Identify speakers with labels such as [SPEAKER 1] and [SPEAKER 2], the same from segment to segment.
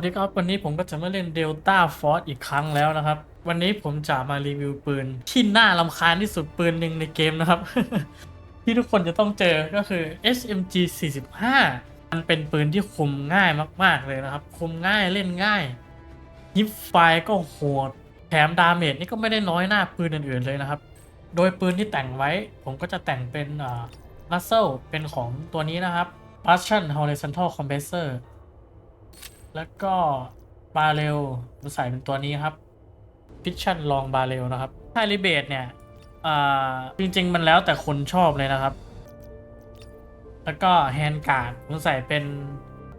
[SPEAKER 1] สวัสดีครับวันนี้ผมก็จะมาเล่น Delta Force อีกครั้งแล้วนะครับ วันนี้ผมจะมารีวิวปืน ที่น่าลำคาญที่สุดปืนหนึ่งในเกมนะครับ ที่ทุกคนจะต้องเจอก็คือ SMG 45 มันเป็นปืนที่คุมง่ายมาก ๆ เลยนะครับ คุมง่ายเล่นง่ายยิบไฟก็โหดแถมดาเมจนี่ก็ไม่ได้น้อยหน้าปืนอื่น ๆ เลยนะครับ โดยปืนที่แต่งไว้ ผมก็จะแต่งเป็นอ่า Muzzle เป็นของตัวนี้นะครับ Russian Horizontal Compressor แล้วก็บาเรลผมใส่เป็นตัวนี้ครับพิชชั่นลองบาเรลนะครับไฮริเบตเนี่ยจริงๆ มันแล้วแต่คนชอบเลยนะครับ แล้วก็แฮนการ์ดผมใส่เป็น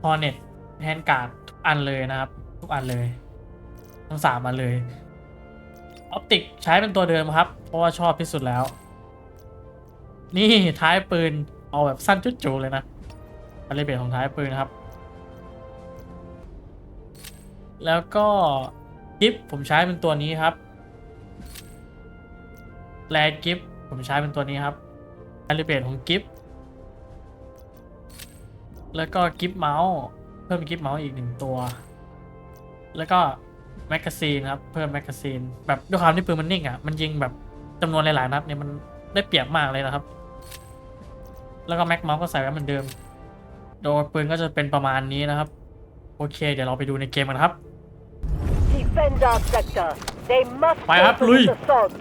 [SPEAKER 1] ฮอร์เน็ตแฮนการ์ดทุกอันเลยนะครับ ทุกอันเลย ทั้งสามอันเลยออปติกใช้เป็นตัวเดิมครับ เพราะว่าชอบที่สุดแล้ว นี่ท้ายปืนเอาแบบสั้นจุดจูเลยนะไฮริเบตของท้ายปืนนะครับ แล้วก็กิฟผมใช้เป็นตัวนี้ครับแลกิฟผมใช้เป็นตัวนี้ครับคาลิเบรตของกิฟแล้วก็กิฟเมาส์เพิ่มกิฟเมาส์อีกหนึ่งตัว แล้วก็แมกกาซีนครับ เพิ่มแมกกาซีนแบบด้วยความที่ปืนมันนิ่งอะ มันยิงแบบจำนวนหลายๆนัดเนี่ยมันได้เปรียบมากเลยนะครับ แล้วก็แม็กเมาส์ก็ใส่ไว้เหมือนเดิม โดยปืนก็จะเป็นประมาณนี้นะครับ โอเค เดี๋ยวเราไปดูในเกมกันครับ
[SPEAKER 2] Defend our sector. They must
[SPEAKER 1] Phải
[SPEAKER 2] go
[SPEAKER 1] hấp
[SPEAKER 2] to
[SPEAKER 1] lui.
[SPEAKER 2] this assault.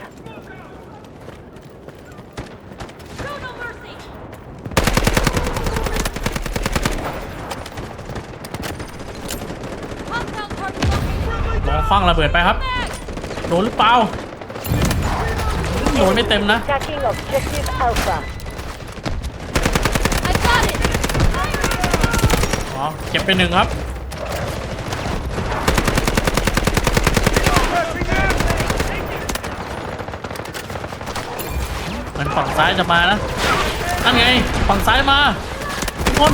[SPEAKER 3] Show no mercy! Hostile target located!
[SPEAKER 1] ลองฟังระเบิดไปครับ
[SPEAKER 3] Mag!
[SPEAKER 1] โดนหรือเปล่าโดนไม่เต็มนะ
[SPEAKER 2] Attacking objective Alpha.
[SPEAKER 3] I got it!
[SPEAKER 1] อ๋อเก็บไปหนึ่งครับ มือนฝั่งซ้ายจะมานะนั่นไงฝั่งซ้ายมาทุกคน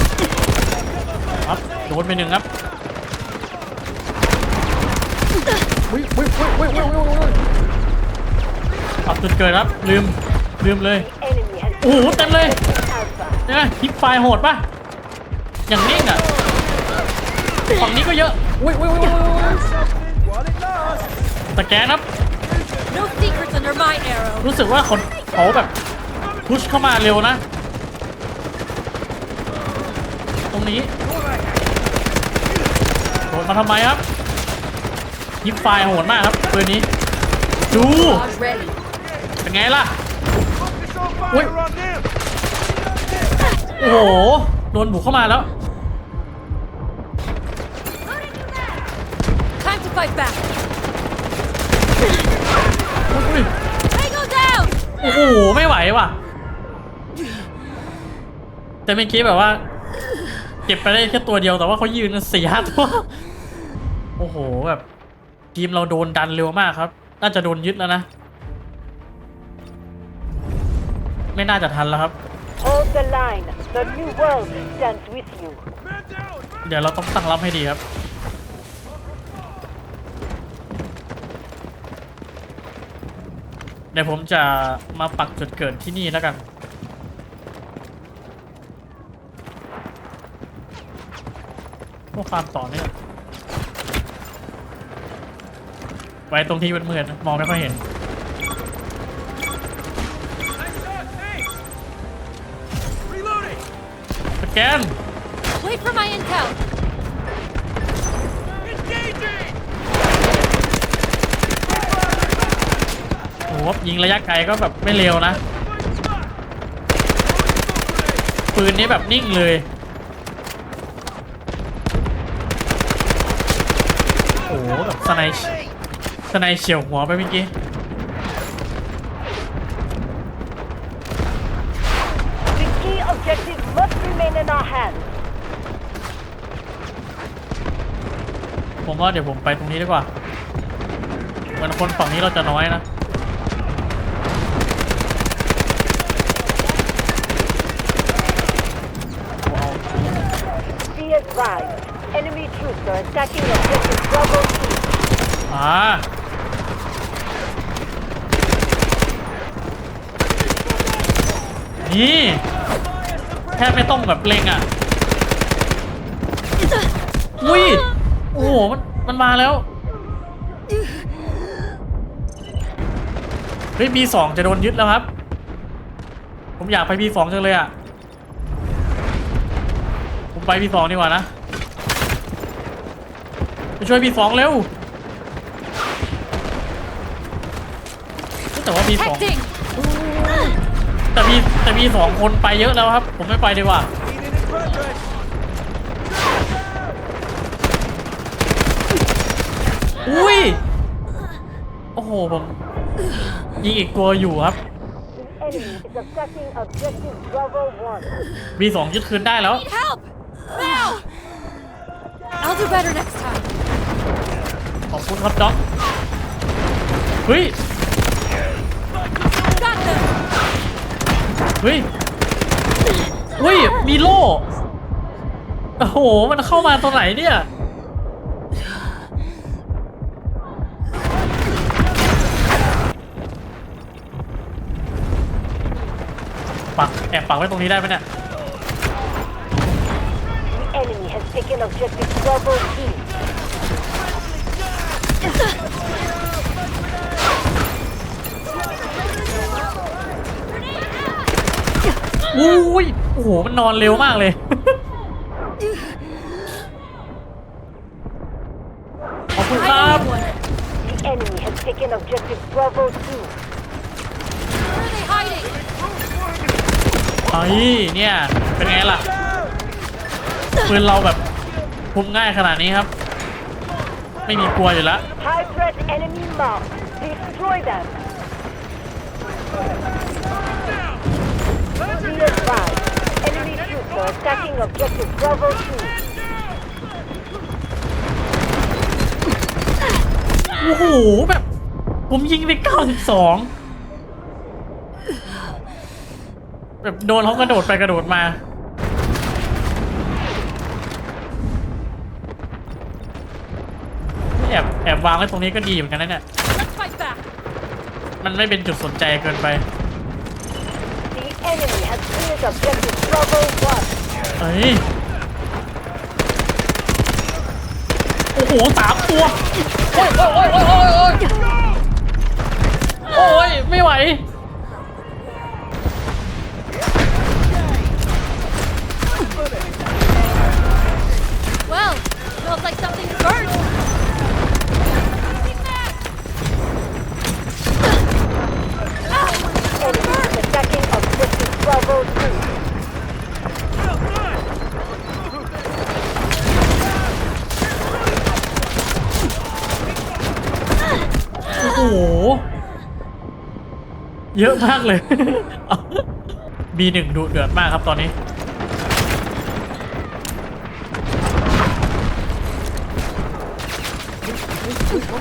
[SPEAKER 1] ครับโดนไปหนึ่งครับวิวิวิวิวิวิวิปรับจุดเกิดครับลืมลืมเลย
[SPEAKER 2] The enemy has
[SPEAKER 1] โอ้โหเต็มเลย
[SPEAKER 2] Alpha.
[SPEAKER 1] เนี่ยฮิปไฟล์โหดปะอย่างนิ่งอะฝั่งนี้ก็เยอะอุ้ยอุ้ยอุ้ยอุ้ยอุ้ยสแกนครับ
[SPEAKER 3] No secrets under my arrow!
[SPEAKER 1] รู้สึกว่าคนเขาแบบ พุชเข้ามาเร็วนะ ตรงนี้โดนมาทำไมครับฮิปไฟล์โหดมากครับปืนนี้ ดู
[SPEAKER 3] Barrage ready!
[SPEAKER 1] เป็นไงล่ะอุ้ยโอ้โห โดนบุกเข้ามาแล้ว
[SPEAKER 3] Time to fight back!
[SPEAKER 1] อุ้ย
[SPEAKER 3] Tango down!
[SPEAKER 1] โอ้โห ไม่ไหวว่ะ แต่เมื่อกี้แบบว่า เก็บไปได้แค่ตัวเดียวแต่ว่าเขายืนกันสี่ห้าตัว โอ้โหแบบทีมเราโดนดันเร็วมากครับ น่าจะโดนยึดแล้วนะ ไม่น่าจะทันแล้วครับ
[SPEAKER 2] Hold the line. The new world stands with you.
[SPEAKER 1] เดี๋ยวเราต้องตั้งรับให้ดีครับ เดี๋ยวผมจะมาปักจุดเกิดที่นี่แล้วกัน พวกฟาร์มต่อเนี่ยไว้ตรงที่มันมืดๆนะมองไม่ค่อยเห็น สแกน
[SPEAKER 3] Wait for my intel!
[SPEAKER 1] โอ้โหยิงระยะไกลก็แบบไม่เร็วนะ ปืนนี้แบบนิ่งเลย โอ้โหแบบ สไนด์สไนด์เฉียวหัวไปเมื่อกี้
[SPEAKER 2] The key objective must remain in our hands.
[SPEAKER 1] ผมว่าเดี๋ยวผมไปตรงนี้ดีกว่าเหมือนคนฝั่งนี้เราจะน้อยนะว้าว
[SPEAKER 2] Be advised. Enemy troops are attacking objective Bravo ่า
[SPEAKER 1] นี่แทบไม่ต้องแบบเล็งอะอุ้ยโอ้โหมันมันมาแล้วเฮ้ย B2 จะโดนยึดแล้วครับ ผมอยากไป B2 จังเลยอะ ผมไป B2 ดีกว่านะ ไปช่วย B2 เร็ว แต่ว่า B2
[SPEAKER 3] Detecting!
[SPEAKER 1] แต่มีแต่มีสองคนไปเยอะแล้วครับ ผมไม่ไปดีกว่าอุ้ย โอ้โหผมยิงอีกตัวอยู่ครับ
[SPEAKER 2] The enemy is attacking objective Bravo 1.
[SPEAKER 1] มีสองยึดคืนได้แล้ว
[SPEAKER 3] Need help! Now! I'll do better next time.
[SPEAKER 1] ขอบคุณครับด็อกเฮ้ย ฮ้ยเฮ้ย มีโล่โอ้โห มันเข้ามาตรงไหนเนี่ย ปัก แอบปักไว้ตรงนี้ได้ไหมเนี่ย
[SPEAKER 2] enemy has taken objective Bravo 2.
[SPEAKER 1] อุ้ยโอ้โห มันนอนเร็วมากเลยขอบคุณครับ
[SPEAKER 2] The enemy has taken objective Bravo 2.
[SPEAKER 3] Where are they hiding?
[SPEAKER 1] เฮ้ยเนี่ย เป็นไงล่ะ ปืนเราแบบคุมง่ายขนาดนี้ครับ ไม่มีกลัวอยู่แล้ว
[SPEAKER 2] High threat enemy marked. Destroy them. Be advised. Enemy troops are attacking objective Bravo 2.
[SPEAKER 1] โอ้โห แบบ ผมยิงไป 92 แบบโดนเขากระโดดไปกระโดดมา แอบแอบวางไว้ตรงนี้ก็ดีเหมือนกันนะเนี่ย มันไม่เป็นจุดสนใจเกินไป
[SPEAKER 2] has cleared objective Bravo 1.
[SPEAKER 1] เฮ้ยโอ้โหสามตัว โอ้ยโอ้ยโอ้ยโอ้ยโอ้ยโอ้ยไม่ไหว
[SPEAKER 3] Well, smells like something's burnt!
[SPEAKER 2] Enemy is attacking objective Bravo 2.
[SPEAKER 1] โอ้โห เยอะมากเลย บีหนึ่งดูเดือดมากครับตอนนี้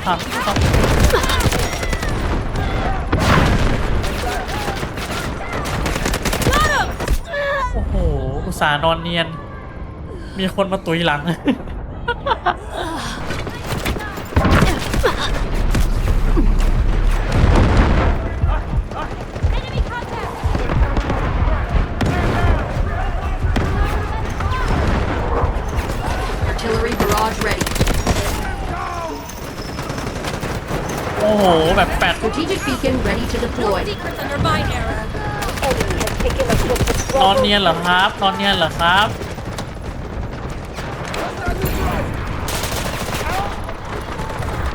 [SPEAKER 1] ครับครับโอ้โห อุตส่าห์นอนเนียน มีคนมาตุยหลัง อ้โห แบบแปด
[SPEAKER 4] Strategic beacon ready to
[SPEAKER 3] No
[SPEAKER 4] deploy.
[SPEAKER 3] secrets under my error.
[SPEAKER 2] Enemy has taken objective
[SPEAKER 1] นอน
[SPEAKER 2] Bravo
[SPEAKER 1] เนียนเหรอครับ นอนเนียนเหรอครับ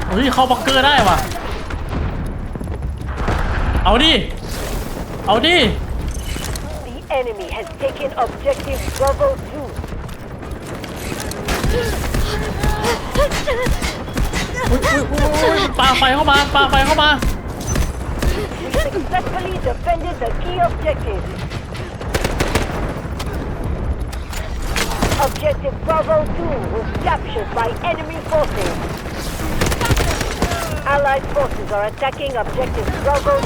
[SPEAKER 1] เฮ้ย เข้าบังเกอร์ได้ว่ะ เอาดิ เอาดิ
[SPEAKER 2] The enemy has taken objective Bravo 2.
[SPEAKER 1] อุ๊ยอุ๊ยอุ๊ยอุ๊ยปาไฟเข้ามาปาไฟเข้ามา
[SPEAKER 2] We successfully defended the key objective. Objective Bravo 2 was captured by enemy forces. Allied forces are attacking objective Bravo 2.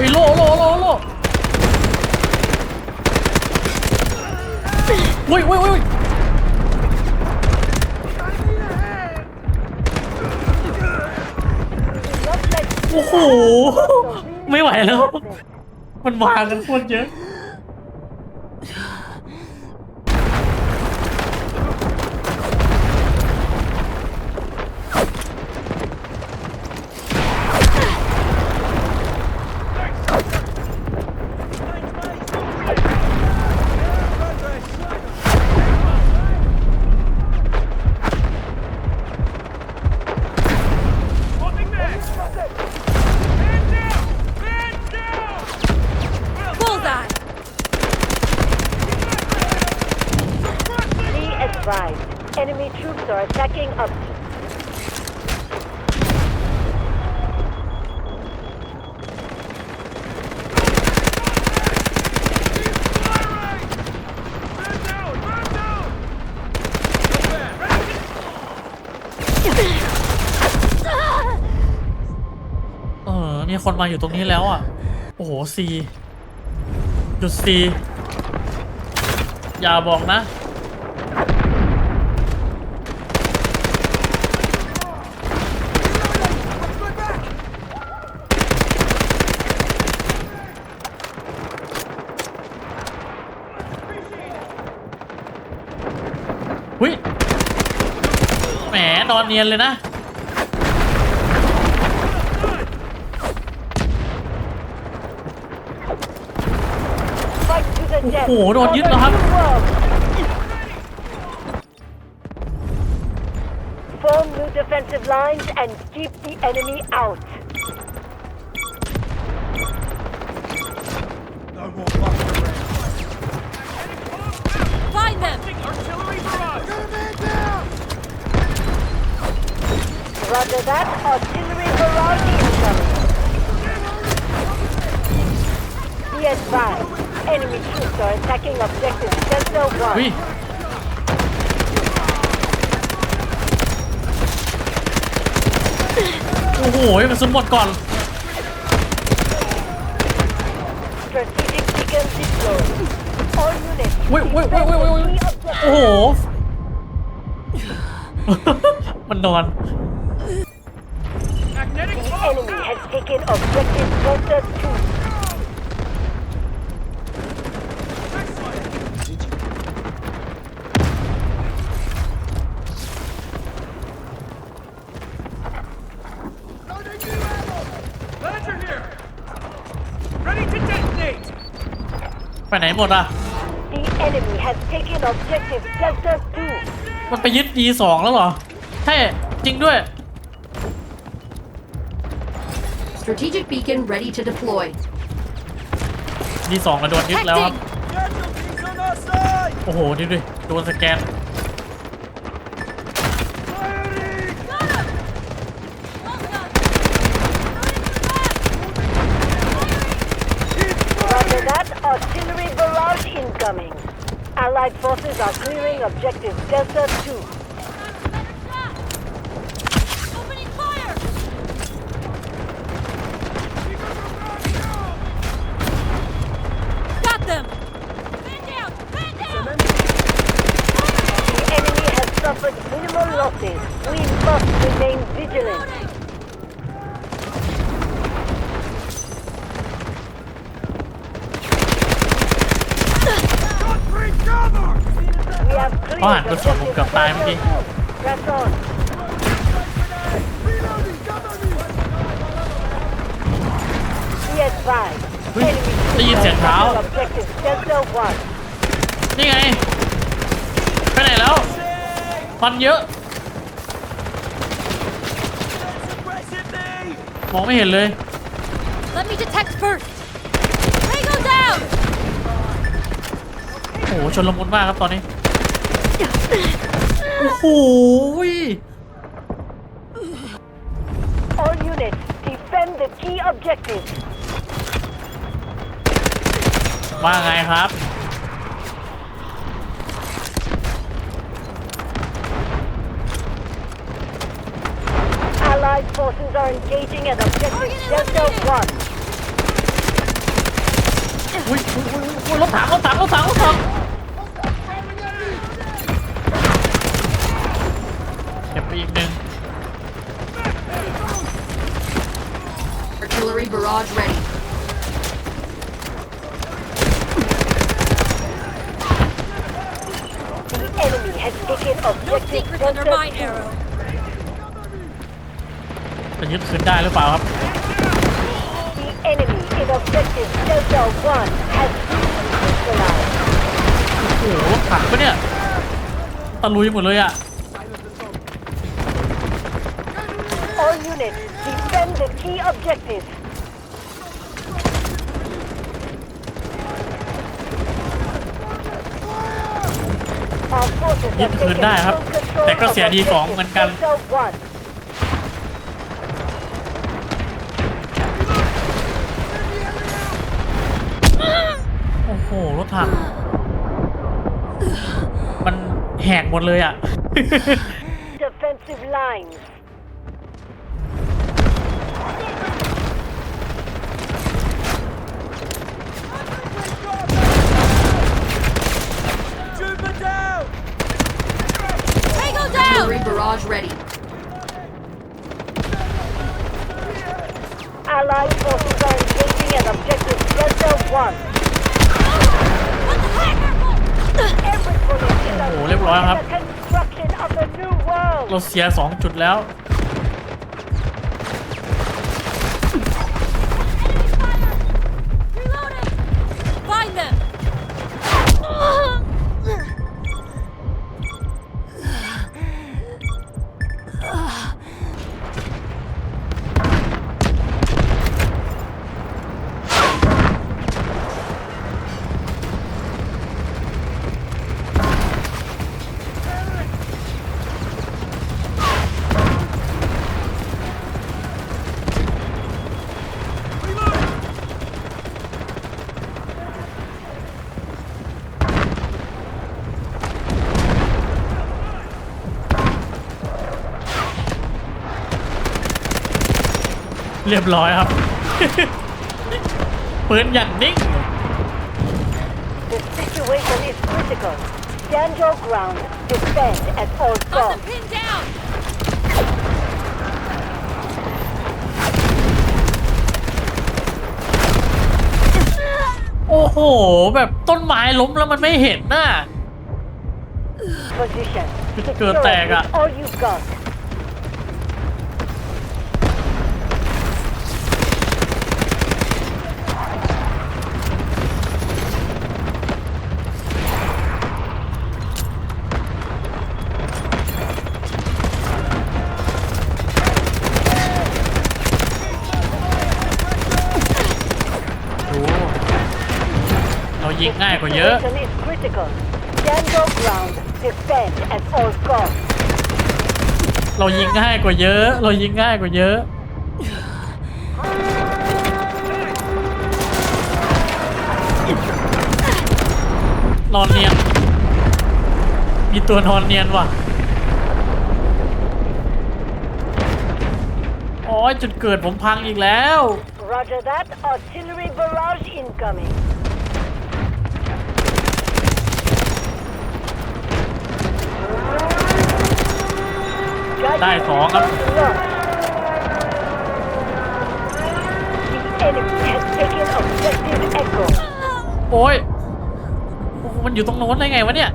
[SPEAKER 1] วิโลโลโลโลอุ้ยอุ้ยอุ้ย โอ้โห ไม่ไหวแล้ว มันมากันโคตรเยอะ
[SPEAKER 2] Enemy troops are attacking up.
[SPEAKER 1] เออมีคนมาอยู่ตรงนี้แล้วอะ โอ้โหซีจุดซีอย่าบอกนะ นอนเนียนเลยนะ
[SPEAKER 2] Fight to the death.
[SPEAKER 1] โอ้โห โดนยึดแล้วครับ
[SPEAKER 2] Conquer the world. Form new defensive lines and keep the enemy out. Roger that. Artillery barrage incoming. Be advised. Enemy troops are attacking objective Delta 1.
[SPEAKER 1] วิโอ้โหกระสุนหมดก่อน
[SPEAKER 2] Strategic beacon deployed. All units.
[SPEAKER 1] เว้ยเว้ยเว้ยเว้ยเว้ยเว้ย
[SPEAKER 2] defend the
[SPEAKER 1] โอ้
[SPEAKER 2] key
[SPEAKER 1] โห
[SPEAKER 2] objective.
[SPEAKER 1] มันนอน
[SPEAKER 2] enemy has taken objective Delta 2.
[SPEAKER 5] Ledger here! Ready to detonate!
[SPEAKER 1] ไปไหนหมดอะ
[SPEAKER 2] The enemy has taken objective Delta 2.
[SPEAKER 1] มันไปยึด D2 แล้วเหรอ ใช่ จริงด้วย
[SPEAKER 4] Strategic beacon ready to deploy.
[SPEAKER 1] D2 มาโดนยึดแล้วครับ
[SPEAKER 3] Detecting!
[SPEAKER 5] Casualties on our side!
[SPEAKER 1] โอ้โหดูดิโดนสแกน
[SPEAKER 5] Firing!
[SPEAKER 3] Got him! Well done!
[SPEAKER 2] Roger that. Artillery barrage incoming. Allied forces are clearing objective Delta 2.
[SPEAKER 1] เขาหันกระสุนผมเกือบตายเมื่อกี้
[SPEAKER 2] Press on.
[SPEAKER 5] Reloading! Cover me!
[SPEAKER 2] Be advised.
[SPEAKER 1] เฮ้ย
[SPEAKER 2] Enemy
[SPEAKER 1] ได้ยินเสียงเท้า
[SPEAKER 2] objective Delta 1.
[SPEAKER 1] นี่ไง ไปไหนแล้วฟันเยอะ
[SPEAKER 5] Suppressing me!
[SPEAKER 1] มองไม่เห็นเลย
[SPEAKER 3] Let me detect first! Tango down!
[SPEAKER 1] โอ้โหชนละมุนมากครับตอนนี้ โอ้โห
[SPEAKER 2] All units, defend the key objectives.
[SPEAKER 1] ว่าไงครับ
[SPEAKER 2] Allied forces are engaging at objective Delta 1.
[SPEAKER 1] อุ้ยอุ้ยอุ้ยอุ้ยรถถังรถถังรถถังรถถังเก็บไป อีกหนึ่ง
[SPEAKER 4] Artillery barrage ready.
[SPEAKER 2] The enemy has taken
[SPEAKER 3] No
[SPEAKER 2] objective
[SPEAKER 3] secrets under
[SPEAKER 2] Delta
[SPEAKER 3] my
[SPEAKER 2] 2.
[SPEAKER 3] arrow!
[SPEAKER 1] จะยึดคืนได้หรือเปล่าครับ
[SPEAKER 2] The enemy in objective Delta 1 has been neutralized.
[SPEAKER 1] โอ้โหรถถังปะเนี่ย ตะลุยหมดเลยอะ
[SPEAKER 2] All units, defend the key objectives. Our forces
[SPEAKER 1] ยึด
[SPEAKER 2] have
[SPEAKER 1] คืน
[SPEAKER 2] taken
[SPEAKER 1] ได้ครับ
[SPEAKER 2] full control
[SPEAKER 1] แต่ก็
[SPEAKER 2] of
[SPEAKER 1] เสียดีของเหมือนกัน
[SPEAKER 2] Objective Delta One.
[SPEAKER 1] โอ้โห รถถัง มันแหกหมดเลยอะ รียบร้อยครับ
[SPEAKER 2] the construction of the new world.
[SPEAKER 1] เราเสียสองจุดแล้ว เรียบร้อยครับ ปืนอย่างนิ่ง
[SPEAKER 2] The situation is critical. Stand your ground. Defend at all
[SPEAKER 3] Got
[SPEAKER 2] costs.
[SPEAKER 3] them pinned down!
[SPEAKER 1] โอ้โห แบบต้นไม้ล้มแล้วมันไม่เห็นน่ะ
[SPEAKER 2] Position.
[SPEAKER 1] Good
[SPEAKER 2] Secure it
[SPEAKER 1] tag,
[SPEAKER 2] with
[SPEAKER 1] ah.
[SPEAKER 2] all you've got.
[SPEAKER 1] ยิงง่ายกว่าเยอะ
[SPEAKER 2] Situation is critical. Stand your ground. Defend at all costs.
[SPEAKER 1] เรายิงง่ายกว่าเยอะ เรายิงง่ายกว่าเยอะ นอนเนียน มีตัวนอนเนียนว่ะโอ้ยจุดเกิดผมพังอีกแล้ว
[SPEAKER 2] Roger that. Artillery barrage incoming.
[SPEAKER 1] ได้สองครับ
[SPEAKER 2] The enemy has taken objective Echo.
[SPEAKER 1] โอ้ยโอ้โหมันอยู่ตรงโน้นได้ไงวะเนี่ย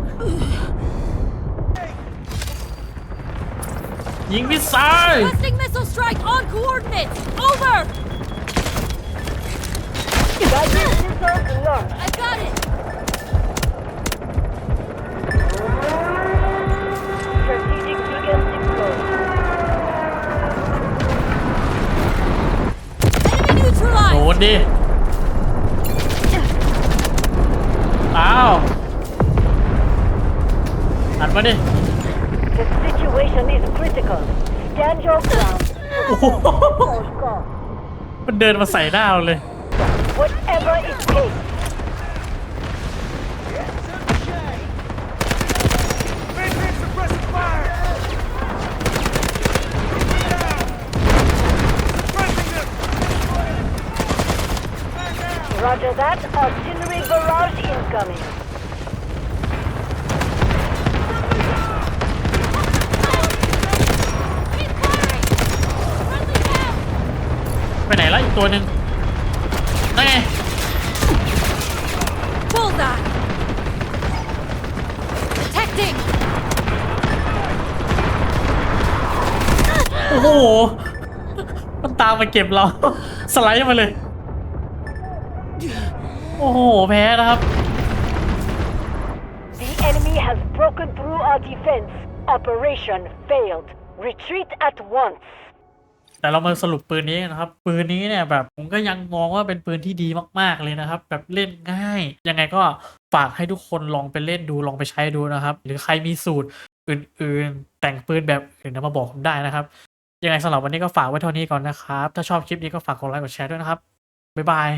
[SPEAKER 1] ยิงมิสไซล์
[SPEAKER 3] Requesting missile strike on coordinates! Over!
[SPEAKER 2] Guided missile launched.
[SPEAKER 3] I got it! Neutralized!
[SPEAKER 1] นดิ อ้าวหันมาดิ
[SPEAKER 2] The situation is critical. Stand your ground.
[SPEAKER 1] โอ้โห
[SPEAKER 2] All costs.
[SPEAKER 1] มันเดินมาใส่หน้าเราเลย
[SPEAKER 2] Whatever it takes.
[SPEAKER 5] Maintain suppressive fire! Down! Suppressing them!
[SPEAKER 2] Roger that. Artillery barrage incoming.
[SPEAKER 3] Keep firing! Friendly down!
[SPEAKER 1] ไปไหนแล้วอีกตัวหนึ่งนั่นไง
[SPEAKER 3] Bullseye! Detecting!
[SPEAKER 1] โอ้โห มันตามมาเก็บเรา สไลด์มาเลย โอ้โห แพ้นะครับ
[SPEAKER 2] The enemy has broken through our defense. Operation failed. Retreat at once.
[SPEAKER 1] แต่เรามาสรุปปืนนี้กันนะครับ ปืนนี้เนี่ยแบบผมก็ยังมองว่าเป็นปืนที่ดีมาก ๆ เลยนะครับ แบบเล่นง่าย ยังไงก็ฝากให้ทุกคนลองไปเล่นดูลองไปใช้ดูนะครับ หรือใครมีสูตรอื่น ๆ แต่งปืนแบบอื่นนะมาบอกผมได้นะครับ ยังไงสำหรับวันนี้ก็ฝากไว้เท่านี้ก่อนนะครับ ถ้าชอบคลิปนี้ก็ฝากกดไลค์กดแชร์ด้วยนะครับบ๊ายบาย